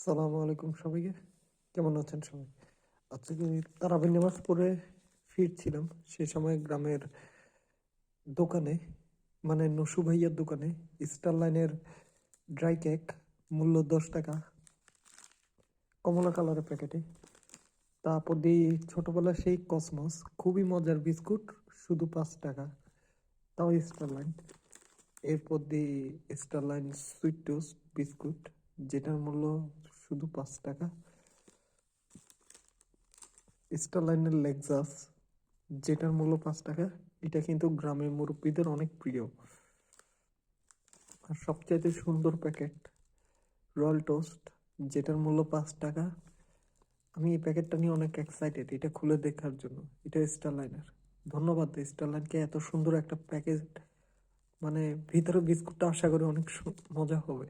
সালামু আলাইকুম সবাইকে। কেমন আছেন সবাই? আজকে তারাবির নামাজ পড়ে ফিরছিলাম। সে সময় গ্রামের দোকানে মানে নসু ভাইয়ার দোকানে, স্টার লাইনের ড্রাই কেক, মূল্য দশ টাকা, কমলা কালারের প্যাকেটে। তারপর দিই ছোটবেলা সেই কসমস, খুবই মজার বিস্কুট, শুধু পাঁচ টাকা, তাও স্টার লাইন। এরপর দিই star line sweet toast, biscuit যেটার মূল্য শুধু পাঁচ টাকা। স্টার লাইনের লেক্সাস যেটার মূল্য পাঁচ টাকা, এটা কিন্তু গ্রামের মুরব্বীদের অনেক প্রিয়। আর সবচাইতে সুন্দর প্যাকেট রয়্যাল টোস্ট যেটার মূল্য পাঁচ টাকা। আমি এই প্যাকেটটা নিয়ে অনেক এক্সাইটেড এটা খুলে দেখার জন্য। এটা স্টার লাইনের ধন্যবাদ স্টার লাইনকে এত সুন্দর একটা প্যাকেট মানে ভিতরে বিস্কুটটা আশা করি অনেক মজা হবে।